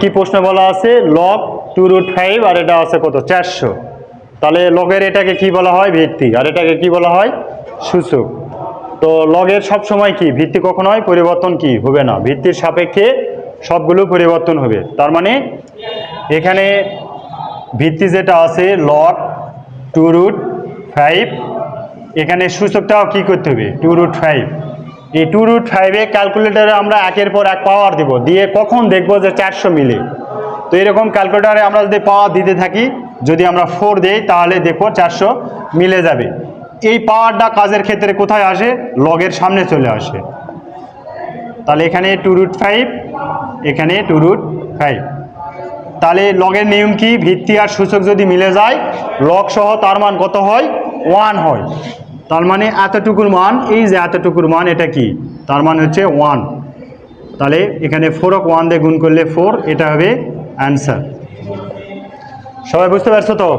কি প্রশ্ন বলা আছে? লক টু রুট ফাইভ আর এটা আছে কত? চারশো। তাহলে লগের এটাকে কি বলা হয়? ভিত্তি। আর এটাকে কি বলা হয়? সূচক। তো লগের সব সময় কি? ভিত্তি কখনো হয়? পরিবর্তন কি? হবে না। ভিত্তির সাপেক্ষে সবগুলো পরিবর্তন হবে। তার মানে এখানে ভিত্তি যেটা আছে লক টু রুট ফাইভ এখানে সূচকটাও কি করতে হবে? টু রুট ফাইভ এই টু রুট ফাইভে ক্যালকুলেটারে আমরা একের পর এক পাওয়ার দিব। দিয়ে কখন দেখব যে চারশো মিলে। তো এরকম ক্যালকুলেটারে আমরা যদি পাওয়ার দিতে থাকি, যদি আমরা ফোর দেই, তাহলে দেখব চারশো মিলে যাবে। এই পাওয়ারটা কাজের ক্ষেত্রে কোথায় আসে? লগের সামনে চলে আসে। তাহলে এখানে টু রুট ফাইভ এখানে টু রুট ফাইভ তাহলে লগের নিয়ম কি? ভিত্তি আর সূচক যদি মিলে যায় লগ সহ তার মান কত হয়? ওয়ান হয়। তার মানে এতটুকুর মান, এই যে এতটুকুর মান, এটা কি? তার মানে হচ্ছে ওয়ান তাহলে এখানে ফোরক ওয়ান দিয়ে গুণ করলে ফোর এটা হবে অ্যান্সার সবাই বুঝতে পারছ তো?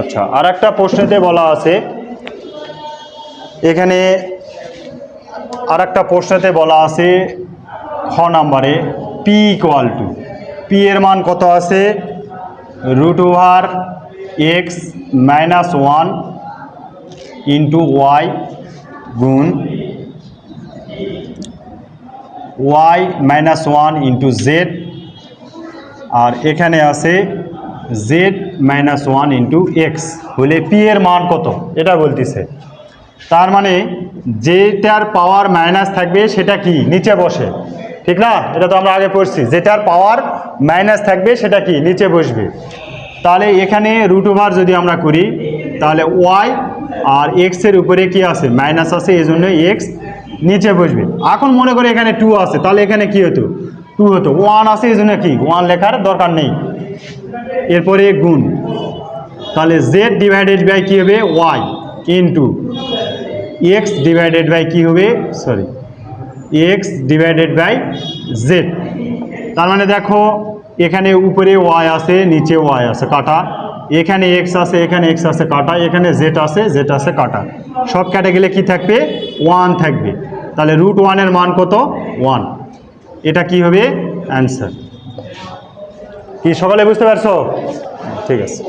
আচ্ছা আর একটা প্রশ্নেতে বলা আছে। এখানে আর একটা প্রশ্নেতে বলা আছে খ নাম্বারে পি ইকুয়াল টু পি এর মান কত আছে? Root over x minus one into y গুণ y minus one into z আর এখানে আছে z minus one into x হলে পি এর মান কত? এটা বলতেছে। তার মানে যেটার পাওয়ার মাইনাস থাকবে সেটা কি? নিচে বসে। ঠিক না? এটা তো আমরা আগে পড়ছি। যেটার পাওয়ার মাইনাস থাকবে সেটা কি? নিচে বসবে। তাহলে এখানে রুট ওভার যদি আমরা করি তাহলে ওয়াই আর এক্সের উপরে কি আছে? মাইনাস আছে এই জন্য এক্স নিচে বসবে। এখন মনে করি এখানে টু আছে, তাহলে এখানে কি হতো? টু হতো। ওয়ান আছে এই জন্য কি? ওয়ান লেখার দরকার নেই। এরপরে গুণ। তাহলে জেড ডিভাইডেড বাই কী হবে? Y into x divided by কী হবে? Sorry x divided by z তার মানে দেখো, এখানে উপরে ওয়াই আছে, নিচে ওয়াই আছে, কাটা। এখানে এক্স আছে, এখানে এক্স আছে, কাটা। এখানে জেড আছে জেড আছে, কাটা। সব কাটে গেলে কি থাকবে? ওয়ান থাকবে। তাহলে রুট ওয়ানের মান কত? ওয়ান এটা কি হবে? অ্যান্সার কি, সকালে বুঝতে পারছ? ঠিক আছে।